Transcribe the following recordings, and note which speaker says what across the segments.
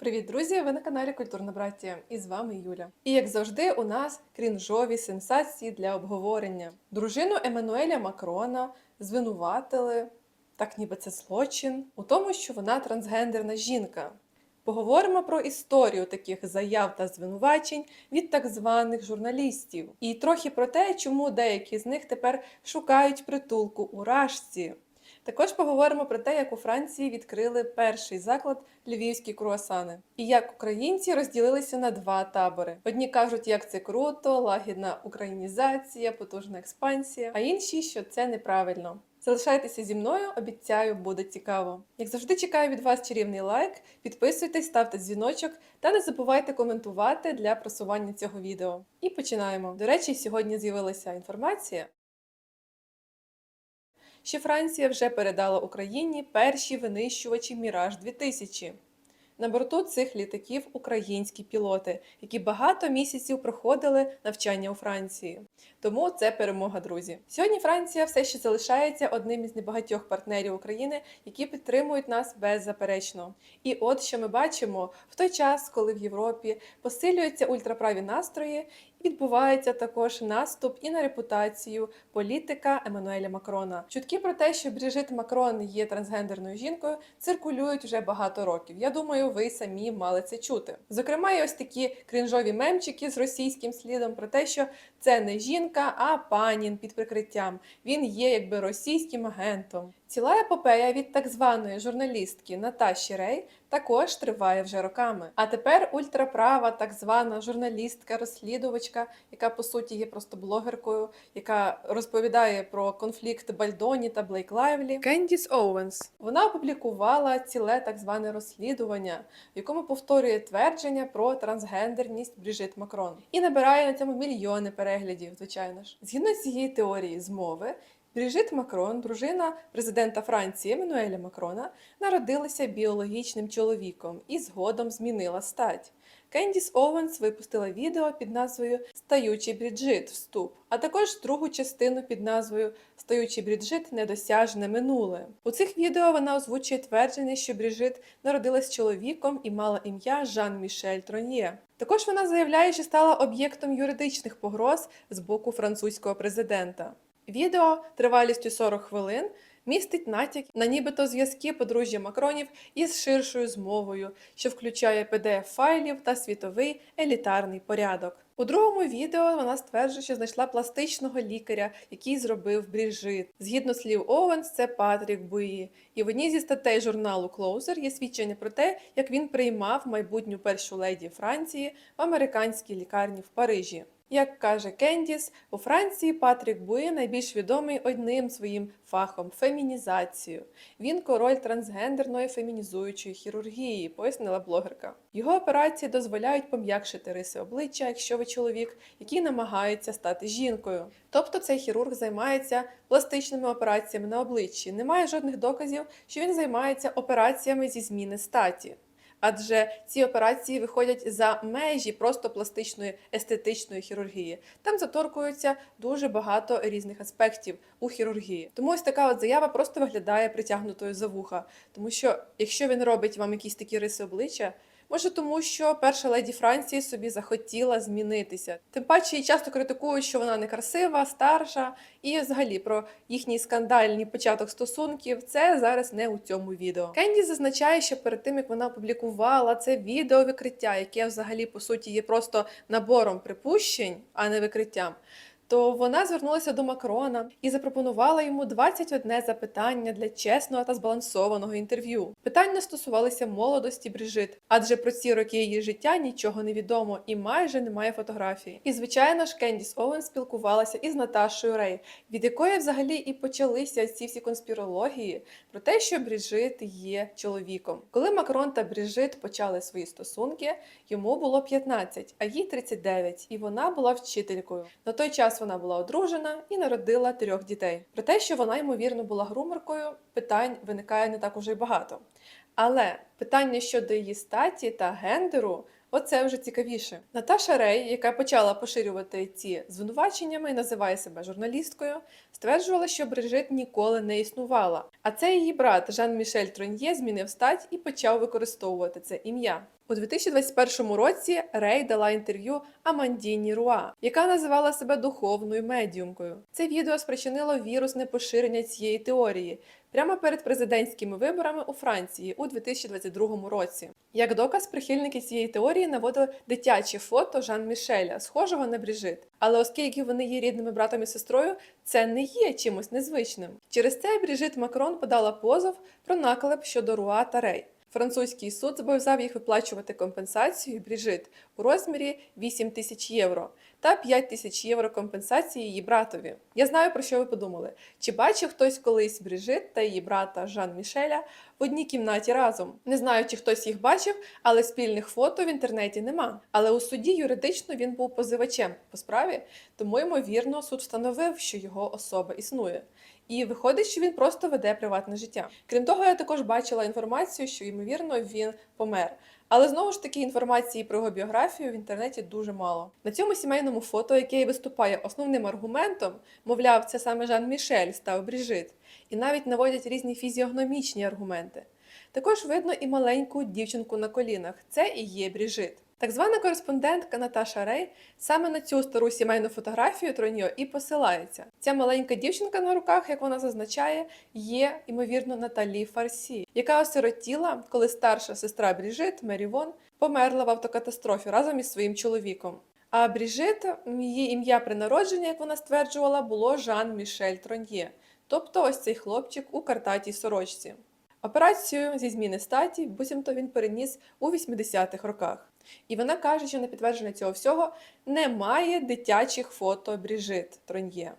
Speaker 1: Привіт, друзі! Ви на каналі Культурна Браття і з вами Юля. І як завжди, у нас крінжові сенсації для обговорення. Дружину Еммануеля Макрона звинуватили, так ніби це злочин, у тому, що вона трансгендерна жінка. Поговоримо про історію таких заяв та звинувачень від так званих журналістів, і трохи про те, чому деякі з них тепер шукають притулку у Рашці. Також поговоримо про те, як у Франції відкрили перший заклад львівські круасани, і як українці розділилися на два табори. Одні кажуть, як це круто, лагідна українізація, потужна експансія, а інші, що це неправильно. Залишайтеся зі мною, обіцяю, буде цікаво. Як завжди, чекаю від вас чарівний лайк, підписуйтесь, ставте дзвіночок та не забувайте коментувати для просування цього відео. І починаємо. До речі, сьогодні з'явилася інформація, що Франція вже передала Україні перші винищувачі Міраж 2000 На борту цих літаків українські пілоти, які багато місяців проходили навчання у Франції. Тому це перемога, друзі. Сьогодні Франція все ще залишається одним із небагатьох партнерів України, які підтримують нас беззаперечно. І от що ми бачимо в той час, коли в Європі посилюються ультраправі настрої, відбувається також наступ і на репутацію політика Еммануеля Макрона. Чутки про те, що Бріжит Макрон є трансгендерною жінкою, циркулюють вже багато років. Я думаю, ви самі мали це чути. Зокрема, і ось такі крінжові мемчики з російським слідом про те, що це не жінка, а панін під прикриттям. Він є якби російським агентом. Ціла епопея від так званої журналістки Наташі Рей також триває вже роками. А тепер ультраправа, так звана журналістка-розслідувачка, яка по суті є просто блогеркою, яка розповідає про конфлікт Бальдоні та Блейк Лайвлі. Кендіс Оуенс. Вона опублікувала ціле так зване розслідування, в якому повторює твердження про трансгендерність Бріжит Макрон і набирає на цьому мільйони переглядів. Звичайно ж, згідно з цієї теорії змови. Бріжит Макрон, дружина президента Франції Еммануеля Макрона, народилася біологічним чоловіком і згодом змінила стать. Кендіс Оуенс випустила відео під назвою Стаючий Бріджит вступ, а також другу частину під назвою Стаючий Бріджит недосяжне минуле. У цих відео вона озвучує твердження, що Бріжит народилась чоловіком і мала ім'я Жан-Мішель Троньє. Також вона заявляє, що стала об'єктом юридичних погроз з боку французького президента. Відео тривалістю 40 хвилин містить натяк на нібито зв'язки подружжя Макронів із ширшою змовою, що включає pdf файлів та світовий елітарний порядок. У другому відео вона стверджує, що знайшла пластичного лікаря, який зробив бріжит. Згідно слів Оуенс, це Патрік Буї. І в одній зі статей журналу Closer є свідчення про те, як він приймав майбутню першу леді Франції в американській лікарні в Парижі. Як каже Кендіс, у Франції Патрік Бує найбільш відомий одним своїм фахом фемінізацію. Він король трансгендерної фемінізуючої хірургії, пояснила блогерка. Його операції дозволяють пом'якшити риси обличчя, якщо ви чоловік, який намагається стати жінкою. Тобто цей хірург займається пластичними операціями на обличчі. Немає жодних доказів, що він займається операціями зі зміни статі адже ці операції виходять за межі просто пластичної естетичної хірургії. Там заторкуються дуже багато різних аспектів у хірургії. Тому ось така от заява просто виглядає притягнутою за вуха, тому що якщо він робить вам якісь такі риси обличчя. Може, тому що перша леді Франції собі захотіла змінитися. Тим паче її часто критикують, що вона некрасива, старша, і взагалі про їхній скандальний початок стосунків. Це зараз не у цьому відео. Кенді зазначає, що перед тим як вона опублікувала це відео викриття, яке взагалі по суті є просто набором припущень, а не викриттям то вона звернулася до Макрона і запропонувала йому 21 запитання для чесного та збалансованого інтерв'ю. Питання стосувалися молодості Брижит, адже про ці роки її життя нічого не відомо і майже немає фотографії. І звичайно ж, Кендіс Оуен спілкувалася із Наташою Рей, від якої взагалі і почалися ці всі конспірології про те, що Бріжит є чоловіком. Коли Макрон та Бріжит почали свої стосунки, йому було 15, а їй 39, і вона була вчителькою. На той час вона була одружена і народила трьох дітей. Про те, що вона ймовірно була грумеркою, питань виникає не так уже й багато. Але питання щодо її статі та гендеру Оце вже цікавіше. Наташа Рей, яка почала поширювати ці звинуваченнями і називає себе журналісткою, стверджувала, що Брижит ніколи не існувала. А це її брат Жан-Мішель Троньє змінив стать і почав використовувати це ім'я. У 2021 році Рей дала інтерв'ю Амандіні Руа, яка називала себе духовною медіумкою. Це відео спричинило вірусне поширення цієї теорії прямо перед президентськими виборами у Франції у 2022 році. Як доказ, прихильники цієї теорії наводили дитяче фото Жан-Мішеля, схожого на Бріжит. Але оскільки вони є рідними братом і сестрою, це не є чимось незвичним. Через це Бріжит Макрон подала позов про наклеп щодо Руа та Рей. Французький суд зобов'язав їх виплачувати компенсацію Бріжит у розмірі 8 тисяч євро та 5 тисяч євро компенсації її братові. Я знаю, про що ви подумали. Чи бачив хтось колись Бріжит та її брата Жан Мішеля в одній кімнаті разом? Не знаю, чи хтось їх бачив, але спільних фото в інтернеті нема. Але у суді юридично він був позивачем по справі, тому ймовірно суд встановив, що його особа існує. І виходить, що він просто веде приватне життя. Крім того, я також бачила інформацію, що ймовірно він помер. Але знову ж таки інформації про його біографію в інтернеті дуже мало. На цьому сімейному фото, яке і виступає основним аргументом, мовляв, це саме Жан Мішель став Бріжит, і навіть наводять різні фізіогномічні аргументи. Також видно і маленьку дівчинку на колінах. Це і є Бріжит. Так звана кореспондентка Наташа Рей саме на цю стару сімейну фотографію Троньо і посилається. Ця маленька дівчинка на руках, як вона зазначає, є ймовірно Наталі Фарсі, яка осиротіла, коли старша сестра Бріжит Мері Вон померла в автокатастрофі разом із своїм чоловіком. А Бріжит, її ім'я при народженні, як вона стверджувала, було Жан Мішель Троньє, тобто ось цей хлопчик у картатій сорочці. Операцію зі зміни статі буцімто він переніс у 80-х роках. І вона каже, що на підтвердження цього всього немає дитячих фото Бріжит Троньє.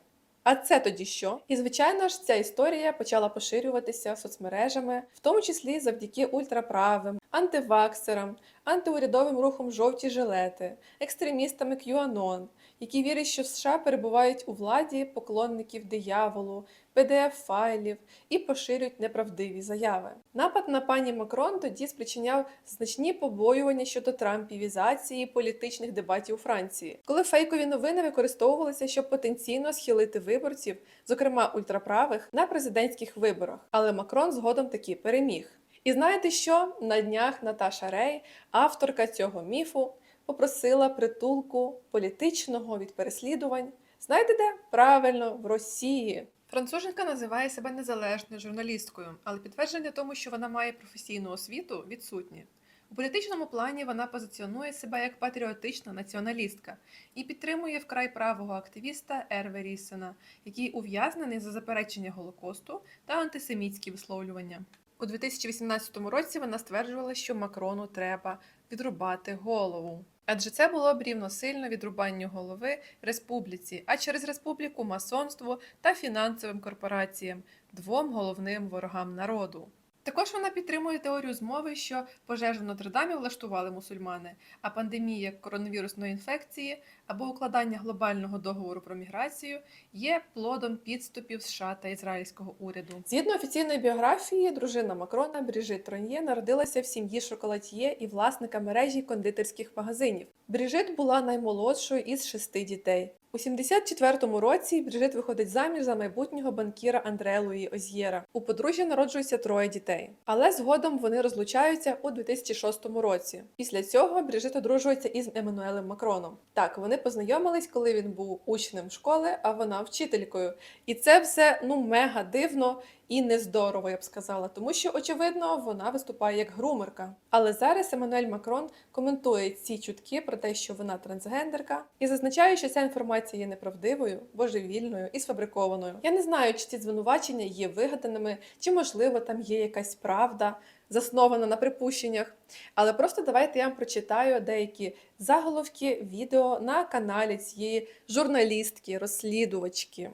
Speaker 1: А це тоді що? І звичайно ж, ця історія почала поширюватися соцмережами, в тому числі завдяки ультраправим, антиваксерам, антиурядовим рухом жовті жилети, екстремістами QAnon, які вірять, що в США перебувають у владі поклонників дияволу, pdf файлів і поширюють неправдиві заяви. Напад на пані Макрон тоді спричиняв значні побоювання щодо трампівізації політичних дебатів у Франції, коли фейкові новини використовувалися, щоб потенційно схилити виборців, зокрема ультраправих, на президентських виборах. Але Макрон згодом таки переміг. І знаєте що? На днях Наташа Рей, авторка цього міфу, попросила притулку політичного від переслідувань. Знаєте де? Правильно, в Росії. Француженка називає себе незалежною журналісткою, але підтвердження тому, що вона має професійну освіту, відсутні. У політичному плані вона позиціонує себе як патріотична націоналістка і підтримує вкрай правого активіста Ерве Рісена, який ув'язнений за заперечення Голокосту та антисемітські висловлювання. У 2018 році вона стверджувала, що Макрону треба відрубати голову. Адже це було б рівносильно відрубанню голови республіці, а через республіку масонству та фінансовим корпораціям, двом головним ворогам народу. Також вона підтримує теорію змови, що пожежу в Нотр-Дамі влаштували мусульмани, а пандемія коронавірусної інфекції або укладання глобального договору про міграцію є плодом підступів США та ізраїльського уряду. Згідно офіційної біографії, дружина Макрона Бріжит Троньє народилася в сім'ї шоколад'є і власника мережі кондитерських магазинів. Бріжит була наймолодшою із шести дітей. У 74-му році Бріжит виходить заміж за майбутнього банкіра Андре Луї Оз'єра. У подружжя народжується троє дітей. Але згодом вони розлучаються у 2006 році. Після цього Бріжит одружується із Еммануелем Макроном. Так, вони познайомились, коли він був учнем школи, а вона вчителькою. І це все ну мега дивно і нездорово, я б сказала, тому що, очевидно, вона виступає як грумерка. Але зараз Еммануель Макрон коментує ці чутки про те, що вона трансгендерка, і зазначає, що ця інформація є неправдивою, божевільною і сфабрикованою. Я не знаю, чи ці звинувачення є вигаданими, чи можливо там є якась правда. Заснована на припущеннях, але просто давайте я вам прочитаю деякі заголовки відео на каналі цієї журналістки, розслідувачки.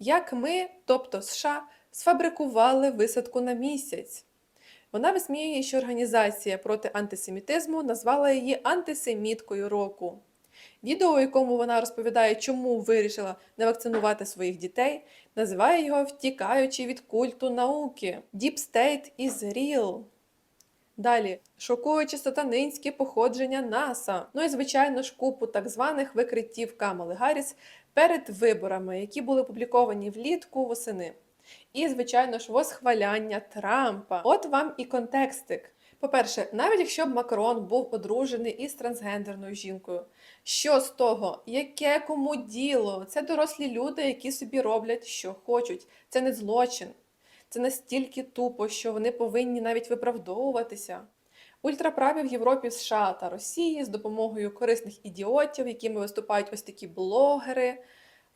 Speaker 1: Як ми, тобто США, сфабрикували висадку на місяць. Вона висміює, що організація проти антисемітизму назвала її антисеміткою року. Відео, у якому вона розповідає, чому вирішила не вакцинувати своїх дітей, називає його втікаючи від культу науки. Deep State is real. Далі шокуюче сатанинське походження НАСА. Ну і звичайно ж купу так званих викриттів Камали Гарріс перед виборами, які були опубліковані влітку восени. І, звичайно ж, восхваляння Трампа. От вам і контекстик. По-перше, навіть якщо б Макрон був одружений із трансгендерною жінкою, що з того? Яке кому діло? Це дорослі люди, які собі роблять, що хочуть. Це не злочин. Це настільки тупо, що вони повинні навіть виправдовуватися. Ультраправі в Європі, США та Росії з допомогою корисних ідіотів, якими виступають ось такі блогери,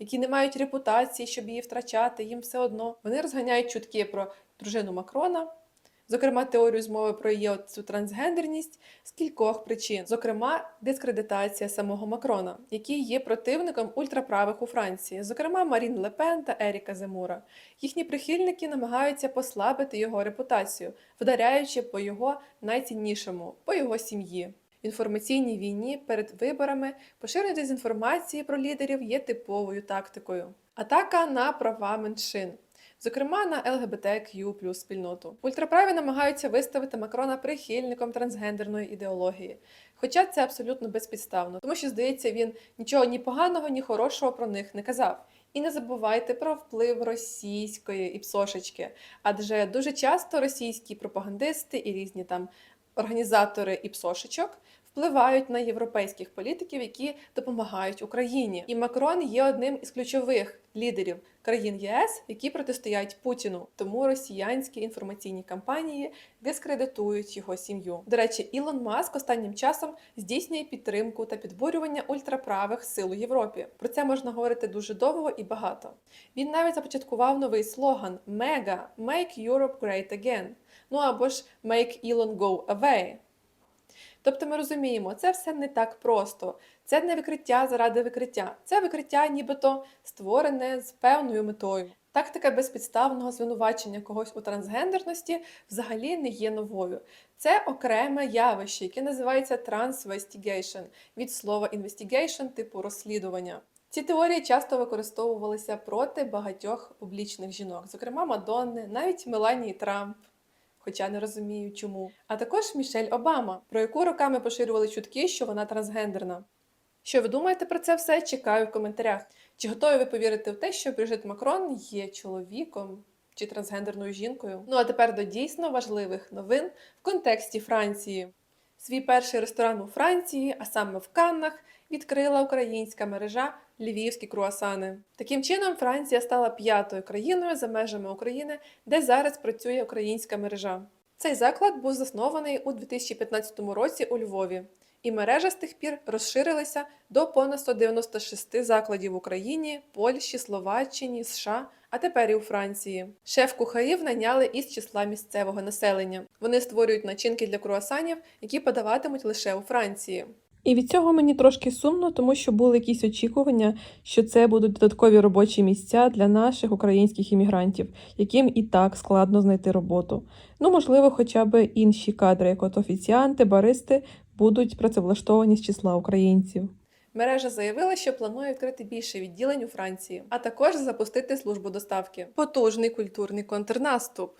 Speaker 1: які не мають репутації, щоб її втрачати, їм все одно. Вони розганяють чутки про дружину Макрона, зокрема теорію змови про її цю трансгендерність з кількох причин, зокрема, дискредитація самого Макрона, який є противником ультраправих у Франції, зокрема Марін Лепен та Еріка Земура. Їхні прихильники намагаються послабити його репутацію, вдаряючи по його найціннішому, по його сім'ї. В інформаційній війні перед виборами поширення дезінформації про лідерів є типовою тактикою. Атака на права меншин. Зокрема, на ЛГБТQ спільноту. Ультраправі намагаються виставити Макрона прихильником трансгендерної ідеології. Хоча це абсолютно безпідставно, тому що, здається, він нічого ні поганого, ні хорошого про них не казав. І не забувайте про вплив російської іпсошечки, адже дуже часто російські пропагандисти і різні там організатори іпсошечок впливають на європейських політиків, які допомагають Україні. І Макрон є одним із ключових лідерів країн ЄС, які протистоять Путіну. Тому росіянські інформаційні кампанії дискредитують його сім'ю. До речі, Ілон Маск останнім часом здійснює підтримку та підбурювання ультраправих сил у Європі. Про це можна говорити дуже довго і багато. Він навіть започаткував новий слоган Мега Make Europe Great Again. Ну або ж Make Elon Go Away. Тобто ми розуміємо, це все не так просто. Це не викриття заради викриття, це викриття, нібито створене з певною метою. Тактика безпідставного звинувачення когось у трансгендерності взагалі не є новою. Це окреме явище, яке називається transvestigation, від слова investigation, типу розслідування. Ці теорії часто використовувалися проти багатьох публічних жінок, зокрема Мадонни, навіть Меланії Трамп хоча не розумію чому. А також Мішель Обама, про яку роками поширювали чутки, що вона трансгендерна. Що ви думаєте про це все? Чекаю в коментарях. Чи готові ви повірити в те, що Брижит Макрон є чоловіком чи трансгендерною жінкою? Ну а тепер до дійсно важливих новин в контексті Франції. Свій перший ресторан у Франції, а саме в Каннах, відкрила українська мережа львівські круасани. Таким чином, Франція стала п'ятою країною за межами України, де зараз працює українська мережа. Цей заклад був заснований у 2015 році у Львові, і мережа з тих пір розширилася до понад 196 закладів в Україні, Польщі, Словаччині, США. А тепер і у Франції. Шеф-кухарів найняли із числа місцевого населення. Вони створюють начинки для круасанів, які подаватимуть лише у Франції. І від цього мені трошки сумно, тому що були якісь очікування, що це будуть додаткові робочі місця для наших українських іммігрантів, яким і так складно знайти роботу. Ну, можливо, хоча б інші кадри, як от офіціанти, баристи, будуть працевлаштовані з числа українців. Мережа заявила, що планує відкрити більше відділень у Франції, а також запустити службу доставки. Потужний культурний контрнаступ.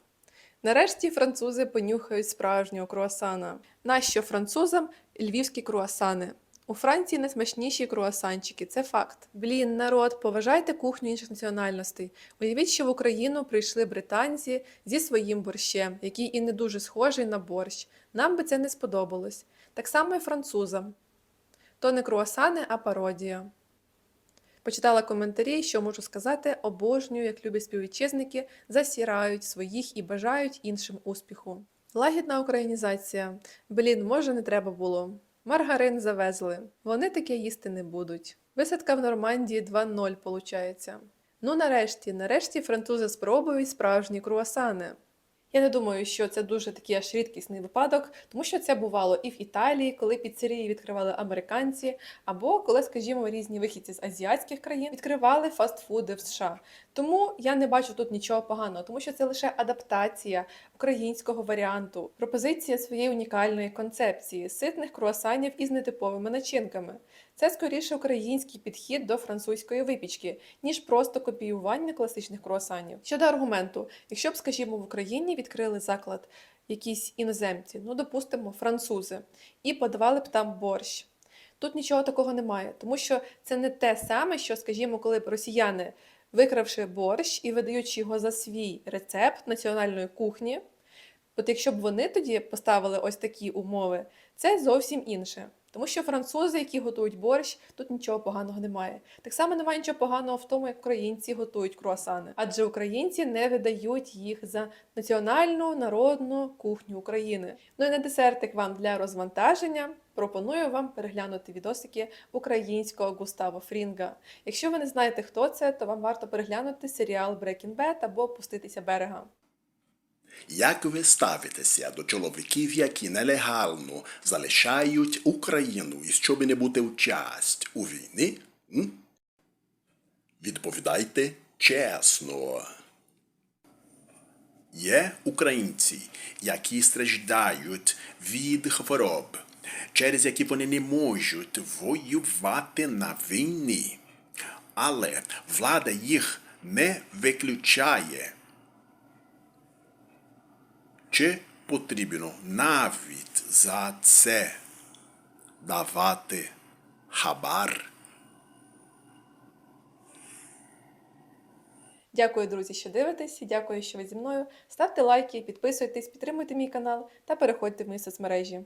Speaker 1: Нарешті французи понюхають справжнього круасана. Нащо французам львівські круасани? У Франції найсмачніші круасанчики, це факт. Блін, народ, поважайте кухню інших національностей. Уявіть, що в Україну прийшли британці зі своїм борщем, який і не дуже схожий на борщ. Нам би це не сподобалось. Так само і французам. То не круасани, а пародія. Почитала коментарі, що можу сказати, обожнюю, як любі співвітчизники, засірають своїх і бажають іншим успіху. Лагідна українізація. Блін, може, не треба було. Маргарин завезли. Вони таке їсти не будуть. Висадка в Нормандії 2-0, получається. Ну, нарешті, нарешті французи спробують справжні круасани. Я не думаю, що це дуже такий аж рідкісний випадок, тому що це бувало і в Італії, коли піцерії відкривали американці, або коли, скажімо, різні вихідці з азіатських країн відкривали фастфуди в США. Тому я не бачу тут нічого поганого, тому що це лише адаптація українського варіанту, пропозиція своєї унікальної концепції ситних круасанів із нетиповими начинками. Це скоріше український підхід до французької випічки, ніж просто копіювання класичних круасанів. Щодо аргументу, якщо б, скажімо, в Україні відкрили заклад, якісь іноземці, ну, допустимо, французи, і подавали б там борщ. Тут нічого такого немає, тому що це не те саме, що, скажімо, коли б росіяни, викравши борщ і видаючи його за свій рецепт національної кухні, от якщо б вони тоді поставили ось такі умови, це зовсім інше. Тому що французи, які готують борщ, тут нічого поганого немає. Так само немає нічого поганого в тому, як українці готують круасани, адже українці не видають їх за національну народну кухню України. Ну і на десертик вам для розвантаження пропоную вам переглянути відосики українського Густаво Фрінга. Якщо ви не знаєте, хто це, то вам варто переглянути серіал Breaking Bad або Пуститися берега.
Speaker 2: Як ви ставитеся до чоловіків, які нелегально залишають Україну і щоб не бути участь у війні? М? Відповідайте чесно. Є українці, які страждають від хвороб, через які вони не можуть воювати на війні. Але влада їх не виключає. Чи потрібно навіть за це давати хабар?
Speaker 1: Дякую, друзі, що дивитесь. Дякую, що ви зі мною. Ставте лайки, підписуйтесь, підтримуйте мій канал та переходьте в мої соцмережі.